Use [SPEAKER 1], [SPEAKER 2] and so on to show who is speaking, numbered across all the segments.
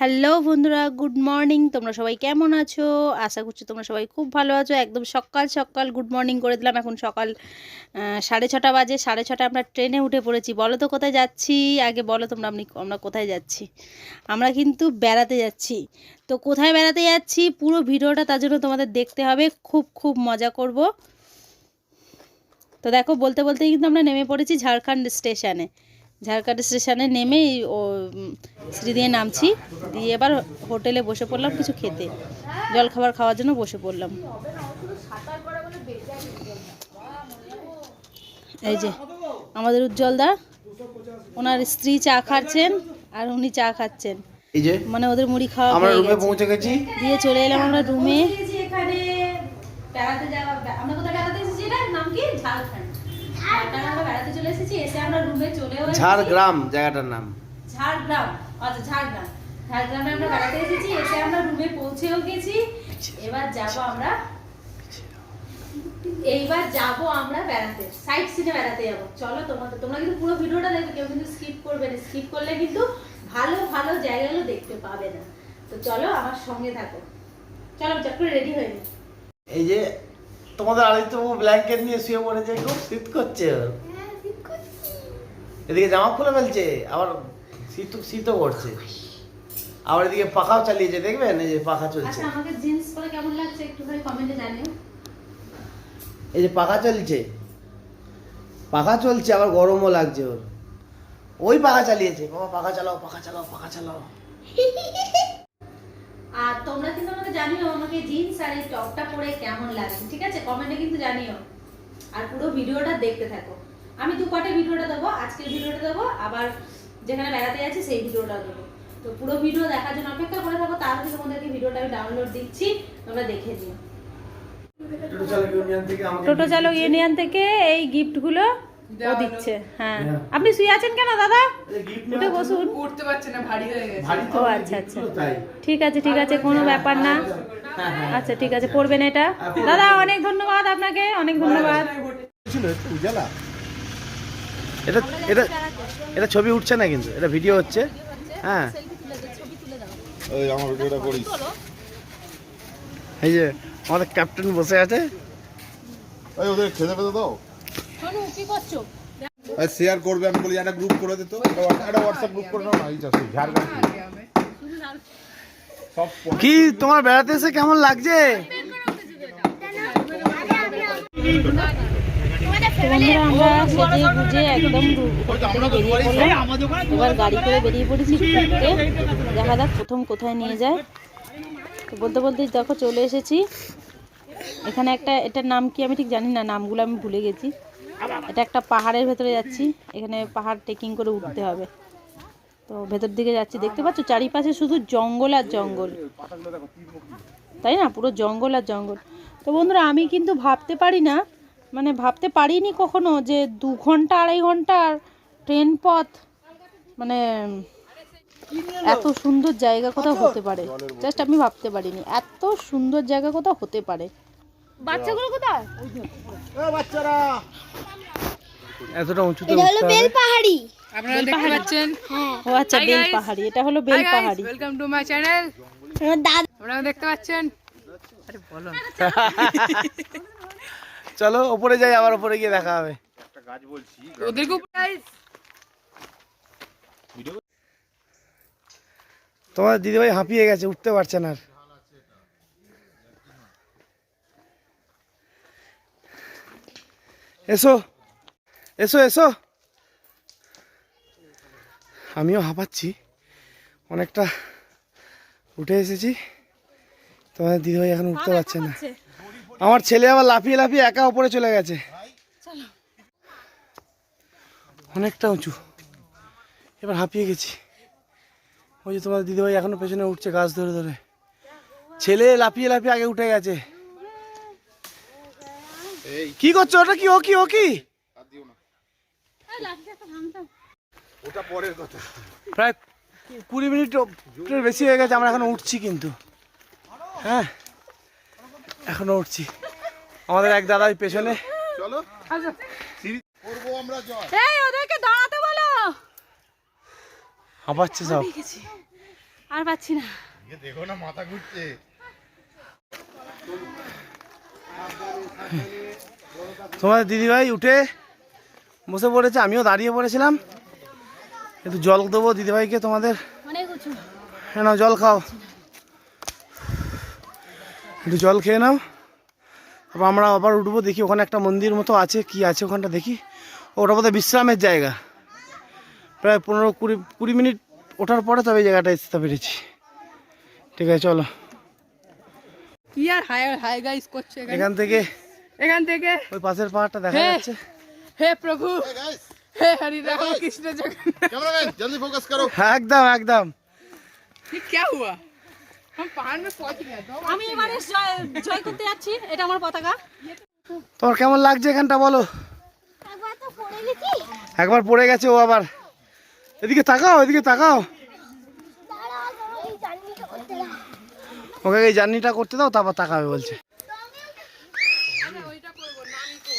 [SPEAKER 1] Hello বন্ধুরা, good morning. তোমরা সবাই কেমন আছো? আশা করছি তোমরা সবাই খুব ভালো আছো। একদম সকাল সকাল গুড মর্নিং করে দিলাম। এখন সকাল সাড়ে ছটা বাজে। সাড়ে ছটা আমরা ট্রেনে উঠে পড়েছি। বলো তো কোথায় যাচ্ছি? আগে বলো তোমরা আপনি, আমরা কোথায় যাচ্ছি? আমরা কিন্তু বেড়াতে যাচ্ছি। তো কোথায় বেড়াতে যাচ্ছি? পুরো ভিডিওটা তার জন্য তোমাদের দেখতে হবে। খুব খুব মজা করব। তো দেখো, বলতে, বলতেই কিন্তু আমরা নেমে পড়েছি ঝাড়খণ্ড স্টেশনে। ঝাড়খণ্ড স্টেশনে নেমেই ও সিঁড়ি দিয়ে নামছি। দিয়ে এবার হোটেলে বসে পড়লাম কিছু খেতে। জল খাবার খাওয়ার জন্য বসে পড়লাম। এই যে আমাদের উজ্জ্বলদা ওনার স্ত্রী চা খাচ্ছেন আর উনি চা খাচ্ছেন। মানে ওদের মুড়ি খাওয়া
[SPEAKER 2] আমরা
[SPEAKER 1] হয়ে
[SPEAKER 2] রুমে
[SPEAKER 1] গেছে।
[SPEAKER 2] পৌঁছে গেছি।
[SPEAKER 1] দিয়ে চলে এলাম আমরা রুমে এখানে বেড়াতে যাওয়া আমরা কোথায় বেড়াতে এসেছি নাম কি? ঝাড়খণ্ড। ঝাড়খণ্ড আমরা বেড়াতে চলে এসেছি এসে আমরা রুমে চলেও
[SPEAKER 2] ঝাড়গ্রাম জায়গাটার নাম।
[SPEAKER 1] ঝাড়গ্রাম আচ্ছা ঝাড়গ্রাম। ঝাড়গ্রামে আমরা বেড়াতে এসেছি এসে আমরা রুমে পৌঁছেও গেছি। এবার যাব আমরা এইবার যাব আমরা বেড়াতে সাইড সিনে বেড়াতে যাব। চলো তোমাদের তোমরা কিন্তু পুরো ভিডিওটা দেখবে কেউ কিন্তু স্কিপ করবে না। স্কিপ করলে কিন্তু ভালো ভালো জায়গাগুলো দেখতে পাবে না। তো চলো আমার সঙ্গে থাকো। চলো চট করে রেডি হয়ে
[SPEAKER 2] এই যে তোমাদের আদিত্য ব্ল্যাঙ্কেট নিয়ে শুয়ে পড়েছে খুব শীত করছে। ওর। এদিকে জামা খুলে ফেলছে আবার শীত শীতও করছে। আবার এদিকে পাখাও চালিয়েছে দেখবেন? এই যে পাখা চলছে।
[SPEAKER 1] আচ্ছা আমাকে জিন্স পরে কেমন লাগছে একটুখানি কমেন্টে জানিও।
[SPEAKER 2] এই যে পাখা চলছে। পাখা চলছে আবার গরমও লাগছে ওর। ওই পাখা চালিয়েছে। বাবা পাখা চালাও পাখা চালাও পাখা চালাও।
[SPEAKER 1] আর তোমরা কিন্তু আমাকে জানিও আমাকে জিন্স আর এই টপটা পরে কেমন লাগছে ঠিক আছে? কমেন্টে কিন্তু জানিও। আর পুরো ভিডিওটা দেখতে থাকো। আমি দু পার্টে ভিডিওটা দেবো আজকের ভিডিওটা দেবো আবার যেখানে বেড়াতে যাচ্ছি সেই ভিডিওটা দেবো। তো পুরো ভিডিও দেখার জন্য অপেক্ষা করে থাকো তাহলে তোমাদেরকে ভিডিওটা আমি ডাউনলোড দিচ্ছি তোমরা দেখে নিও।
[SPEAKER 2] টোটো চালক ইউনিয়ন থেকে
[SPEAKER 1] টোটো চালক ইউনিয়ন থেকে এই গিফটগুলো ও দিচ্ছে হ্যাঁ।
[SPEAKER 2] হ্যাঁ।
[SPEAKER 1] আপনি শুয়ে আছেন কেন দাদা? উঠে বসুন।
[SPEAKER 3] উঠতে পারছে না ভারী হয়ে গেছে।
[SPEAKER 1] ও আচ্ছা আচ্ছা। ঠিক আছে ঠিক আছে কোনো ব্যাপার না।
[SPEAKER 2] হ্যাঁ হ্যাঁ।
[SPEAKER 1] আচ্ছা ঠিক আছে পড়বেন এটা। দাদা অনেক ধন্যবাদ আপনাকে অনেক ধন্যবাদ।
[SPEAKER 2] উজালা। এটা এটা এটা ছবি উঠছে না কিন্তু এটা ভিডিও হচ্ছে। হ্যাঁ।
[SPEAKER 4] এই আমার ভিডিওটা করিস
[SPEAKER 2] এই যে আমাদের ক্যাপ্টেন বসে আছে।
[SPEAKER 4] ওদের খেতে পেতে দাও।
[SPEAKER 1] কি করছ?
[SPEAKER 4] শেয়ার করবে আমি বলি একটা গ্রুপ করে দিত একটা হোয়াটসঅ্যাপ গ্রুপ করে নাও না এই চাষি ঝাড়গ্রাম
[SPEAKER 2] কি তোমার বেড়াতে এসে কেমন লাগছে?
[SPEAKER 1] আমরা সেজে গুজে একদম এবার গাড়ি করে বেরিয়ে পড়েছি ঘুরতে দেখা যাক প্রথম কোথায় নিয়ে যায়। তো বলতে বলতে দেখো চলে এসেছি। এখানে একটা এটার নাম কি আমি ঠিক জানি না নামগুলো আমি ভুলে গেছি। এটা একটা পাহাড়ের ভেতরে যাচ্ছি। এখানে পাহাড় ট্রেকিং করে উঠতে হবে। তো ভেতর দিকে যাচ্ছি। দেখতে পাচ্ছ? চারিপাশে শুধু জঙ্গল আর জঙ্গল। তাই না? পুরো জঙ্গল আর জঙ্গল। তো বন্ধুরা আমি কিন্তু ভাবতে পারি না মানে ভাবতে পারিনি কখনো যে দু ঘণ্টা আড়াই ঘণ্টার ট্রেন পথ মানে এত সুন্দর জায়গা কোথাও হতে পারে। জাস্ট আমি ভাবতে পারিনি। এত সুন্দর জায়গা কোথাও হতে পারে। বাচ্চাগুলো কোথায়?
[SPEAKER 2] এতটা উঁচুতে উঠতে হবে।
[SPEAKER 3] আপনারা দেখতে পাচ্ছেন?
[SPEAKER 1] ও আচ্ছা বেল পাহাড়ি। এটা হলো বেল পাহাড়ি।
[SPEAKER 3] ওয়েলকাম টু মাই চ্যানেল আপনারা দেখতে পাচ্ছেন? আরে বলো
[SPEAKER 2] চলো ওপরে যাই আবার ওপরে গিয়ে দেখা হবে।
[SPEAKER 3] ওদেরকে প্রাইস
[SPEAKER 2] তোমার দিদিভাই হাঁপিয়ে গেছে উঠতে পারছে না আর। এসো। এসো এসো। আমিও হাঁপাচ্ছি। অনেকটা উঠে এসেছি। তোমার দিদিভাই এখন উঠতে পারছে না। আমার ছেলে আবার লাফিয়ে লাফিয়ে একা উপরে চলে গেছে। অনেকটা উঁচু। এবার হাঁপিয়ে গেছি। ওই যে তোমার দিদিভাই এখনও পেছনে উঠছে গাছ ধরে ধরে। ছেলে লাফিয়ে লাফিয়ে আগে উঠে গেছে। কি করছ? ওটা কি ও কি ও কি?
[SPEAKER 4] ওটা পরের কথা।
[SPEAKER 2] প্রায় কুড়ি মিনিট বেশি হয়ে গেছে আমরা এখন উঠছি কিন্তু। হ্যাঁ এখনও উঠছি। আমাদের এক দাদা ওই পেছনে।
[SPEAKER 4] চলো। করব আমরা জয়
[SPEAKER 1] এই ওদেরকে দাঁড়াতে বলো।
[SPEAKER 2] হাঁপাচ্ছে সব।
[SPEAKER 1] আর পাচ্ছি না।
[SPEAKER 4] দেখো না মাথা ঘুরছে।
[SPEAKER 2] তোমাদের দিদিভাই উঠে বসে পড়েছে আমিও দাঁড়িয়ে পড়েছিলাম। একটু জল দেবো দিদিভাইকে তোমাদের। হ্যাঁ নাও জল খাও। একটু জল খেয়ে নাও। তারপর আমরা আবার উঠবো দেখি ওখানে একটা মন্দির মতো আছে কি আছে ওখানটা দেখি। ওটা বোধহয় বিশ্রামের জায়গা। প্রায় পনেরো কুড়ি কুড়ি মিনিট ওঠার পরে তবে এই জায়গাটা আসতে পেরেছি। ঠিক আছে চলো।
[SPEAKER 3] কি আর হাই হাই গাইস করছে এখান
[SPEAKER 2] থেকে
[SPEAKER 3] এখান থেকে
[SPEAKER 2] ওই পাশের পাহাড়টা দেখা
[SPEAKER 3] হ্যাঁ।
[SPEAKER 2] যাচ্ছে
[SPEAKER 3] হে প্রভু হে হরি রাম কৃষ্ণ जगन्नाथ
[SPEAKER 4] कैमरामैन जल्दी फोकस करो
[SPEAKER 2] একদম একদম
[SPEAKER 3] ये क्या हुआ हम पहाड़ में पहुंच गए तो
[SPEAKER 1] আমি এবারে জয় জয় করতে যাচ্ছি এটা আমার পতাকা
[SPEAKER 2] তোমার কেমন লাগছে এখানটা বলো একবার পড়ে গেছে ও আবার এদিকে তাকাও এদিকে তাকাও ওকে এই জার্নিটা করতে দাও তারপর তাকাবে বলছে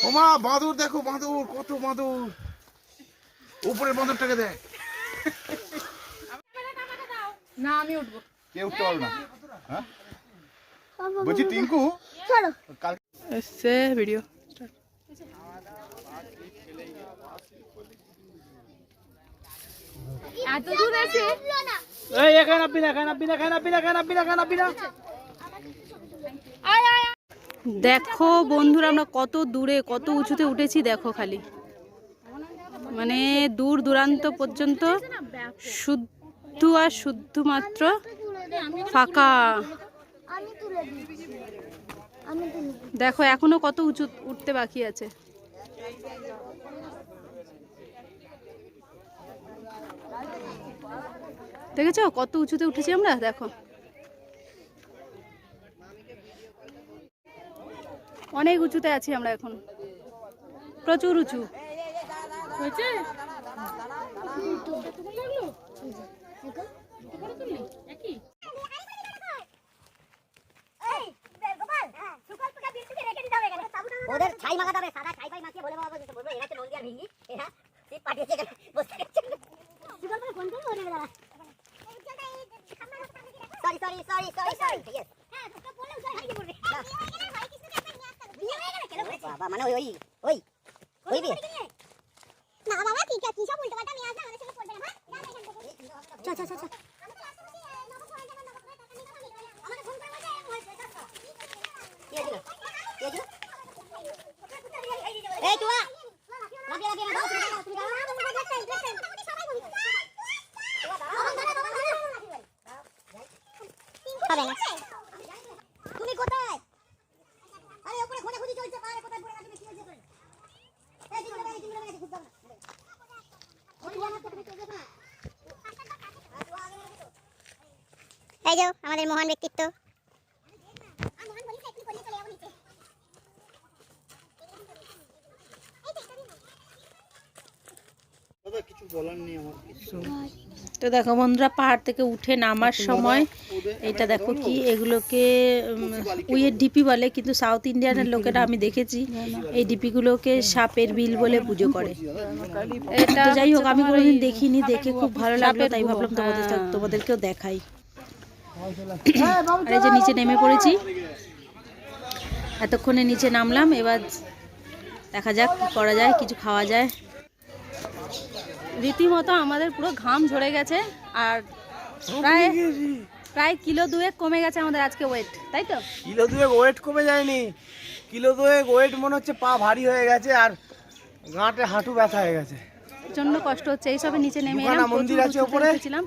[SPEAKER 4] ওমা বাঁদর দেখো বাঁদর কত বাঁদর। উপরের বাঁদরটাকে দেখ।
[SPEAKER 3] না আমি উঠবো।
[SPEAKER 4] কে উঠতে পারবে না। হ্যাঁ? বলছি টিঙ্কু?
[SPEAKER 3] এসছে ভিডিও এত দূর আছে
[SPEAKER 2] এই এখানে আপনি না এখানে আপনি না এখানে আপনি না এখানে আপনি না এখানে আপনি না।
[SPEAKER 1] দেখো বন্ধুরা, আমরা কত দূরে, কত উঁচুতে উঠেছি, দেখো খালি। মানে দূর দূরান্ত পর্যন্ত শুদ্ধ আর শুদ্ধ মাত্র ফাঁকা। দেখো, এখনও কত উঁচু উঠতে বাকি আছে। দেখেছ কত উঁচুতে উঠেছি আমরা? দেখো। অনেক উঁচুতে আছি আমরা এখন। প্রচুর উঁচু। হয়েছে?
[SPEAKER 5] ওদের ছাই মাখাতে হবে সাদা ছাই ফাই মাখিয়ে বলে বাবা বলতে বলব এরা হচ্ছে নন্দিয়ার ভিঙ্গি এরা সিট পাঠিয়েছে এখানে বসে গেছে সুগার করে ফোন করব ওদের দাদা sorry sorry sorry sorry sorry yes বাবা মানে ওই ওই ওই ওই বিয়ে না বাবা ঠিক আছে সব উল্টো পাল্টা নিয়ে আসলে আমাদের সঙ্গে পড়বে না চ চ চ চ আমাদের ফোন করে বলছে কি হয়েছিল কি হয়েছিল এই তুয়া তুমি তুমি কোথায় আরে উপরে খোঁজা খুঁজি চলছে পাহাড়ে কোথায় পড়ে গেছে কি হয়েছে তোর এই তিনটা ব্যাগে তিনটা ব্যাগে খুঁজতে হবে না ওই আমার তো তুমি চলছে না এই যাও আমাদের মহান ব্যক্তিত্ব।
[SPEAKER 1] তো দেখো বন্ধুরা পাহাড় থেকে উঠে নামার সময় এটা দেখো কি এগুলোকে উইয়ের ডিপি বলে কিন্তু সাউথ ইন্ডিয়ানের লোকেরা আমি দেখেছি এই ডিপিগুলোকে সাপের বিল বলে পুজো করে। এটা যাই হোক আমি কোনোদিন দেখিনি দেখে খুব ভালো লাগল তাই ভাবলাম তোমাদের তোমাদেরকেও দেখাই। আর এই যে নিচে নেমে পড়েছি। এতক্ষণে নিচে নামলাম এবার দেখা যাক কি করা যায় কিছু খাওয়া যায়। রীতিমতো আমাদের পুরো ঘাম ঝরে গেছে আর প্রায় প্রায় কিলো দুয়েক কমে গেছে আমাদের আজকে ওয়েট তাই তো?
[SPEAKER 2] কিলো দুয়েক ওয়েট কমে যায়নি। কিলো দুয়েক ওয়েট মনে হচ্ছে পা ভারী হয়ে গেছে আর গাঁটে হাঁটু ব্যথা হয়ে গেছে।
[SPEAKER 1] প্রচণ্ড কষ্ট হচ্ছে এইসবে নিচে নেমে এলাম
[SPEAKER 2] মন্দির আছে ওপরে?
[SPEAKER 1] উঠেছিলাম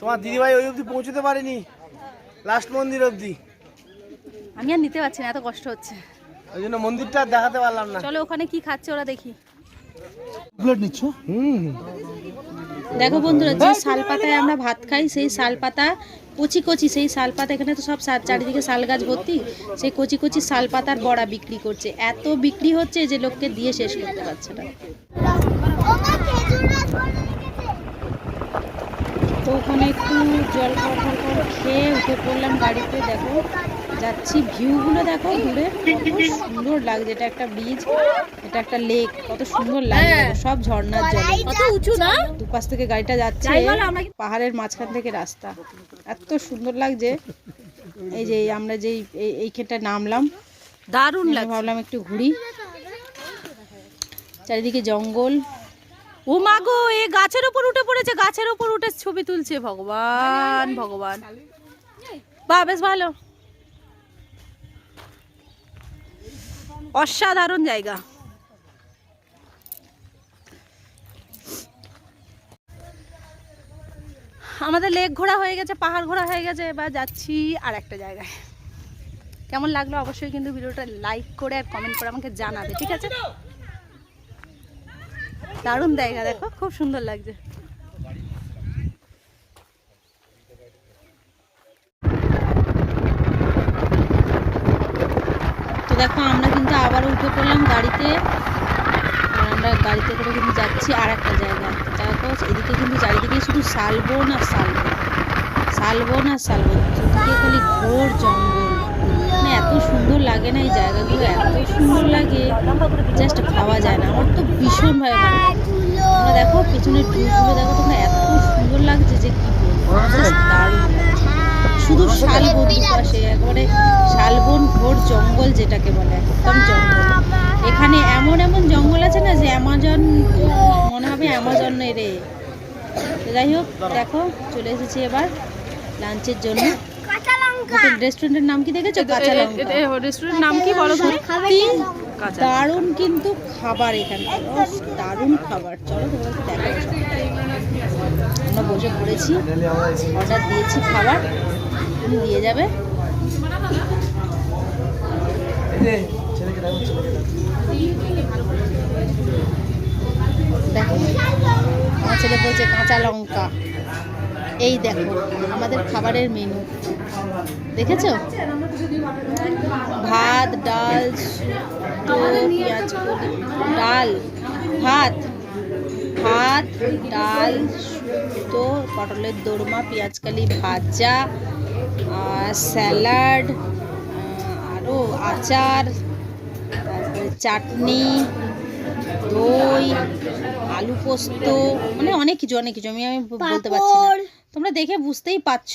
[SPEAKER 2] তোমার দিদিভাই ওই অবধি পৌঁছতে পারেনি লাস্ট মন্দির অবধি।
[SPEAKER 1] আমি আর নিতে পারছি না এত কষ্ট হচ্ছে।
[SPEAKER 2] ওই জন্য মন্দিরটা দেখাতে পারলাম না।
[SPEAKER 1] চলো ওখানে কি খাচ্ছে ওরা দেখি।
[SPEAKER 2] প্লেট নিচ্ছ? হুম।
[SPEAKER 1] দেখো বন্ধুরা যে শাল পাতায় আমরা ভাত খাই সেই শাল পাতা কচি কচি সেই শাল পাতা এখানে তো সব চারিদিকে শাল গাছ ভর্তি সেই কচি কচি শাল পাতার বড়া বিক্রি করছে। এত বিক্রি হচ্ছে যে লোককে দিয়ে শেষ করতে পারছে না। তো ওখানে একটু জল খাওয়ার খেয়ে উঠে পড়লাম গাড়িতে দেখো। যাচ্ছি। ভিউগুলো দেখো দূরে। খুব সুন্দর লাগছে। এটা একটা ব্রিজ এটা একটা লেক কত সুন্দর লাগছে। দেখো, সব ঝর্ণার জলে।
[SPEAKER 3] কত উঁচু না?
[SPEAKER 1] দুপাশ থেকে গাড়িটা যাচ্ছে। পাহাড়ের মাঝখান থেকে রাস্তা। এত সুন্দর লাগছে। এই যে আমরা যেই এই- এইখানটা নামলাম।
[SPEAKER 3] দারুণ লাগে
[SPEAKER 1] ভাবলাম একটু ঘুরি। চারিদিকে জঙ্গল।
[SPEAKER 3] ও মা গো এ গাছের উপর উঠে পড়েছে। গাছের উপর উঠে ছবি তুলছে ভগবান ভগবান। বাহ বেশ ভালো। অসাধারণ জায়গা। আমাদের লেক ঘোরা হয়ে গেছে, পাহাড় ঘোরা হয়ে গেছে, এবার যাচ্ছি আর একটা জায়গায়। কেমন লাগল অবশ্যই কিন্তু ভিডিওটা লাইক করে আর কমেন্ট করে আমাকে জানাবে, ঠিক আছে? দারুণ জায়গা, দেখো, খুব সুন্দর লাগছে।
[SPEAKER 1] দেখো, আমরা কিন্তু আবার উঠে পড়লাম গাড়িতে। আমরা গাড়িতে করে কিন্তু যাচ্ছি আর একটা জায়গা দেখো, এদিকে কিন্তু চারিদিকে শুধু শালবন আর শালবন। শালবন আর শালবন। চারিদিকে খালি ঘোর জঙ্গল। মানে এত সুন্দর লাগে না এই জায়গাগুলো, এত সুন্দর লাগে। জাস্ট খাওয়া যায় না। আমার তো ভীষণ ভালো লাগে। দেখো, পেছনের ভিউগুলো দেখো, তোমরা এত সুন্দর লাগছে যে কি বলব। দারুণ। শুধু শালবন দুপাশে একবারে শালবন ঘোর জঙ্গল যেটাকে বলে একদম জঙ্গল। এখানে এমন এমন জঙ্গল আছে না যে অ্যামাজন মনে হবে অ্যামাজন রে। যাই হোক দেখো চলে এসেছি এবার লাঞ্চের জন্য। রেস্টুরেন্টের নাম কি দেখেছ? কাঁচা লঙ্কা
[SPEAKER 3] রেস্টুরেন্ট নাম কি বলো
[SPEAKER 1] দারুণ কিন্তু খাবার এখানকার উফ, দারুণ খাবার। চলো তোমাকে দেখাবো আমরা বসে পড়েছি। অর্ডার দিয়েছি খাবার। তুমি দিয়ে যাবে। দেখো কাঁচা লঙ্কা। এই দেখো, আমাদের খাবারের মেনু দেখেছ? ভাত, ডাল পেঁয়াজ ডাল, ভাত। ভাত ডাল শুক্তো পটলের দোরমা পেঁয়াজকালি ভাজা আর স্যালাড আরও আচার তারপরে চাটনি দই আলু পোস্ত মানে অনেক কিছু অনেক কিছু। আমি আমি বলতে পারছি না। তোমরা দেখে বুঝতেই পারছ।